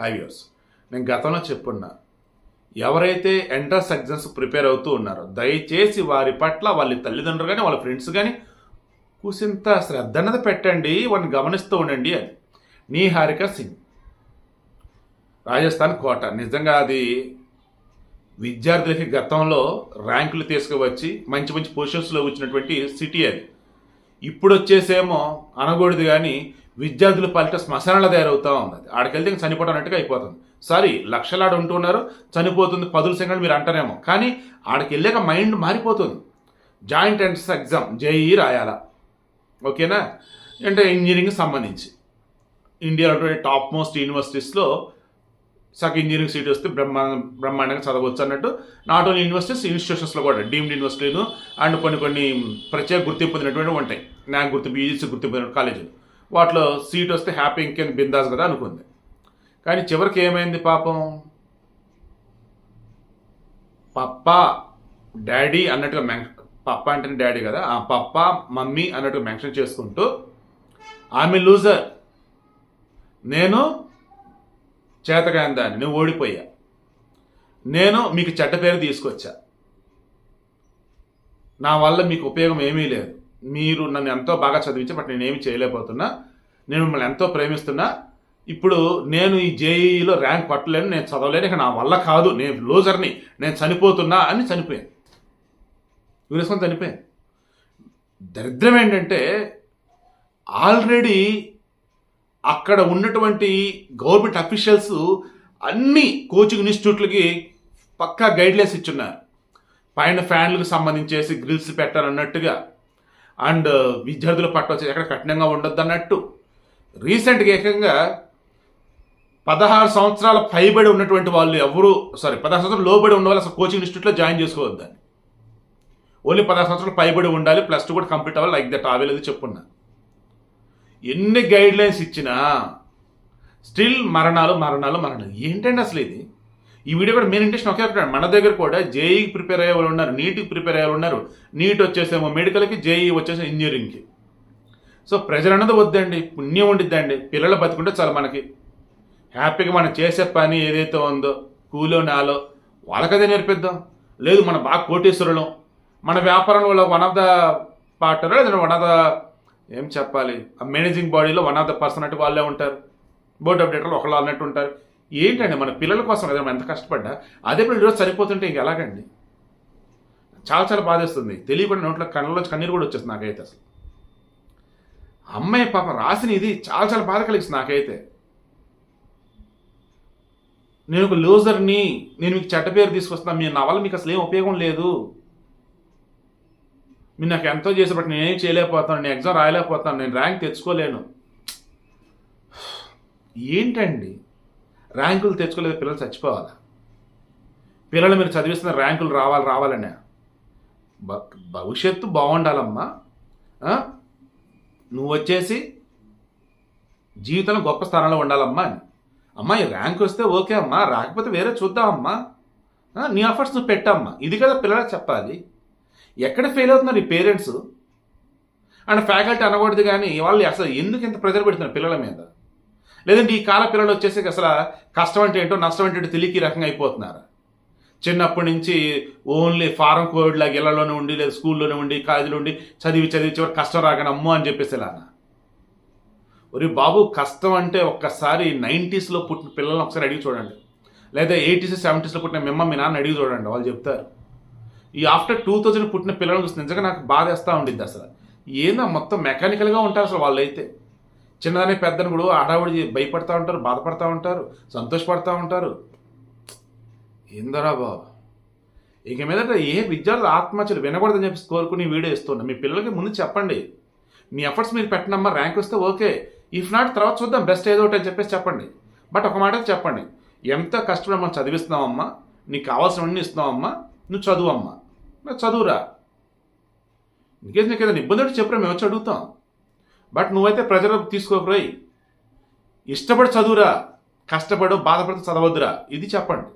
హైవ్యూర్స్ నేను గతంలో చెప్పున్నా ఎవరైతే ఎంట్రన్స్ ఎగ్జామ్స్ ప్రిపేర్ అవుతూ ఉన్నారో దయచేసి వారి పట్ల వాళ్ళ తల్లిదండ్రులు కానీ వాళ్ళ ఫ్రెండ్స్ కానీ కూసింత శ్రద్ధ అన్నది పెట్టండి వాడిని గమనిస్తూ ఉండండి అని నీ హారిక సింగ్. రాజస్థాన్ కోట. నిజంగా అది విద్యార్థులకి గతంలో ర్యాంకులు తీసుకువచ్చి మంచి మంచి పొజిషన్స్లో వచ్చినటువంటి సిటీ అది. ఇప్పుడు వచ్చేసేమో అనకూడదు కానీ విద్యార్థుల పాలిట శ్మశానాల తయారవుతా ఉంది ఆడికెళ్తే ఇంక చనిపోవడం అన్నట్టుగా అయిపోతుంది. సారీ లక్షలాడు ఉంటున్నారు చనిపోతుంది పదుల సంఖ్యలు మీరు అంటారేమో. కానీ ఆడికి వెళ్ళాక మైండ్ మారిపోతుంది. జాయింట్ ఎంట్రన్స్ ఎగ్జామ్ జేఈ రాయాలా? ఓకేనా? అంటే ఇంజనీరింగ్ సంబంధించి. ఇండియాలో టాప్ మోస్ట్ యూనివర్సిటీస్లో సగ ఇంజనీరింగ్ సీట్ వస్తే బ్రహ్మా బ్రహ్మాండంగా చదవచ్చు అన్నట్టు. నాట్ ఓన్లీ యూనివర్సిటీస్ ఇన్స్టిట్యూషన్స్లో కూడా డీమ్డ్ యూనివర్సిటీలు అండ్ కొన్ని కొన్ని ప్రత్యేక గుర్తింపు పొందినటువంటి ఉంటాయి. నాకు గుర్తింపు యూజీసీ గుర్తింపు పొందిన కాలేజీలు. వాటిలో సీట్ వస్తే హ్యాపీ ఇంకేం బిందాస్ కదా అనుకుంది. కానీ చివరికి ఏమైంది పాపం? పప్ప డాడీ అన్నట్టుగా మెన్ పప్ప అంటేనే డాడీ కదా. ఆ పప్ప మమ్మీ అన్నట్టుగా మెన్షన్ చేసుకుంటూ ఆమె లూజర్ నేను చేతకాని దాన్ని నేను ఓడిపోయా. నేను మీకు చెడ్డ పేరు తీసుకొచ్చా. నా వల్ల మీకు ఉపయోగం ఏమీ లేదు. మీరు నన్ను ఎంతో బాగా చదివించి బట్ నేనేమి చేయలేకపోతున్నా. నేను మిమ్మల్ని ఎంతో ప్రేమిస్తున్నా. ఇప్పుడు నేను ఈ జేఈలో ర్యాంక్ పట్టలేను నేను చదవలేను ఇక నా వల్ల కాదు. నేను లూజర్ని నేను చనిపోతున్నా అని చనిపోయాను. యూనిస్కొని చనిపోయాను. దరిద్రం ఏంటంటే ఆల్రెడీ అక్కడ ఉన్నటువంటి గవర్నమెంట్ అఫీషియల్స్ అన్ని కోచింగ్ ఇన్స్టిట్యూట్లకి పక్కా గైడ్లైన్స్ ఇచ్చున్నారు. పైన ఫ్యాన్లకు సంబంధించేసి గ్రిల్స్ పెట్టాలన్నట్టుగా అండ్ విద్యార్థుల పట్ల వచ్చి ఎక్కడ కఠినంగా ఉండొద్దు అన్నట్టు రీసెంట్గా ఏకంగా పదహారు సంవత్సరాల పైబడి ఉన్నటువంటి వాళ్ళు ఎవరు సారీ పదహారు సంవత్సరాలు లోబడి ఉన్న వాళ్ళు అసలు కోచింగ్ ఇన్స్టిట్యూట్లో జాయిన్ చేసుకోవద్దని ఓన్లీ పదహారు సంవత్సరాలు పైబడి ఉండాలి ప్లస్ టూ కూడా కంప్లీట్ అవ్వాలి లైక్ దట్ ఆవేలేదు చెప్పున్నా. ఎన్ని గైడ్ లైన్స్ ఇచ్చినా స్టిల్ మరణాలు మరణాలు మరణాలు. ఏంటండి అసలు ఇది? ఈ వీడియో కూడా మెయిన్ ఇంటెన్షన్ ఒకే ఒకటి. మన దగ్గర కూడా జేఈకి ప్రిపేర్ అయ్యే వాళ్ళు ఉన్నారు నీట్కి ప్రిపేర్ అయ్యే వాళ్ళు ఉన్నారు. నీట్ వచ్చేసేమో మెడికల్కి జేఈ వచ్చేసి ఇంజనీరింగ్కి సో ప్రెజర్ అన్నది వద్దండి పుణ్యం ఉండిద్దండి. పిల్లలు బతుకుంటే చాలా మనకి. హ్యాపీగా మనం చేసే పని ఏదైతే ఉందో కూలో నాలో వాళ్ళకదే నేర్పిద్దాం. లేదు మన బాగా కోటీశ్వరులం. మన వ్యాపారంలో వన్ ఆఫ్ ద పార్ట్నర్ లేదా వన్ ఆఫ్ ద ఏం చెప్పాలి? ఆ మేనేజింగ్ బాడీలో వన్ ఆఫ్ ద పర్సన్ అంటే వాళ్ళే ఉంటారు. బోర్డ్ ఆఫ్ డైరెక్టర్లు ఒకళ్ళు అన్నట్టు ఉంటారు. ఏంటండి? మన పిల్లల కోసం కదా మనం ఎంత కష్టపడ్డా? అదే ఇప్పుడు ఈరోజు సరిపోతుంటే ఇంక ఎలాగండి? చాలా చాలా బాధేస్తుంది. తెలియకుండా నోట్లో కళ్ళలో కన్నీరు కూడా వచ్చేస్తుంది నాకైతే అసలు. అమ్మాయి పాప రాసిన ఇది చాలా చాలా బాధ కలిగిస్తుంది నాకైతే. నేను ఒక లూజర్ని నేను మీకు చెడ్డ పేరు తీసుకొస్తున్నా మీ నా వల్ల మీకు అసలు ఏం ఉపయోగం లేదు. మీరు నాకు ఎంతో చేసే చేసేటప్పుడు నేనేం చేయలేకపోతాను నేను ఎగ్జామ్ రాయలేకపోతాను నేను ర్యాంక్ తెచ్చుకోలేను. ఏంటండి? ర్యాంకులు తెచ్చుకోలేదు పిల్లలు చచ్చిపోవాలా? పిల్లలు మీరు చదివిస్తున్న ర్యాంకులు రావాలి రావాలనే. భవిష్యత్తు బాగుండాలమ్మా. నువ్వు వచ్చేసి జీవితంలో గొప్ప స్థానంలో ఉండాలమ్మా అని. అమ్మా ఈ ర్యాంక్ వస్తే ఓకే అమ్మా రాకపోతే వేరే చూద్దామమ్మా నీ ఎఫర్ట్స్ నువ్వు పెట్టమ్మా. ఇది కదా పిల్లలకు చెప్పాలి. ఎక్కడ ఫెయిల్ అవుతున్నారు ఈ పేరెంట్స్? అండ్ ఫ్యాకల్టీ అనకూడదు కానీ వాళ్ళు అసలు ఎందుకు ఇంత ప్రెజర్ పెడుతున్నారు పిల్లల మీద? లేదంటే ఈ కాల పిల్లలు వచ్చేసి అసలు కష్టం అంటే ఏంటో నష్టం అంటే ఏంటో తెలియక ఈ రకంగా అయిపోతున్నారు. చిన్నప్పటి నుంచి ఓన్లీ ఫారం కోవిడ్ లాగా ఇళ్ళలోనే ఉండి లేదా స్కూల్లోనే ఉండి కాలేజీలో ఉండి చదివి చదివి చివరి కష్టం రాగానే అమ్మో అని చెప్పేసి ఇలానా ఒరే బాబు కష్టం అంటే ఒక్కసారి నైంటీస్లో పుట్టిన పిల్లల్ని ఒకసారి అడిగి చూడండి. లేదా ఎయిటీస్ సెవెంటీస్లో పుట్టిన మిమ్మ మీ నాన్న అడిగి చూడండి వాళ్ళు చెప్తారు. ఈ ఆఫ్టర్ టూ థౌజండ్ పుట్టిన పిల్లలను చూస్తే నిజంగా నాకు బాధ వేస్తూ ఉండిద్ది అసలు. ఏందా మొత్తం మెకానికల్గా ఉంటారు అసలు వాళ్ళైతే. చిన్నదాన్ని పెద్దని కూడా ఆడావిడి భయపడతా ఉంటారు బాధపడతా ఉంటారు సంతోషపడతా ఉంటారు. ఏందరా బాబు? ఇక మీదట ఏ విద్యార్థులు ఆత్మహత్యలు వినకూడదని చెప్పి కోరుకుని వీడియో ఇస్తున్నా. మీ పిల్లలకి ముందు చెప్పండి. మీ ఎఫర్ట్స్ మీరు పెట్టినమ్మా ర్యాంక్ వస్తే ఓకే. ఇఫ్ నాట్ తర్వాత చూద్దాం బెస్ట్ ఏదో ఒకటి అని చెప్పేసి చెప్పండి. బట్ ఒక మాట చెప్పండి. ఎంత కష్టపడి మనం చదివిస్తున్నామమ్మా నీకు కావాల్సినవన్నీ ఇస్తున్నామమ్మా నువ్వు చదువు అమ్మా. నువ్వు చదువురా. ఇంకేసి నీకు ఏదైనా ఇబ్బంది చెప్పురా మేము వచ్చి అడుగుతాం. బట్ నువ్వైతే ప్రజలు తీసుకోకరోయ్ ఇష్టపడి చదువురా కష్టపడు బాధపడితే చదవద్దురా. ఇది చెప్పండి.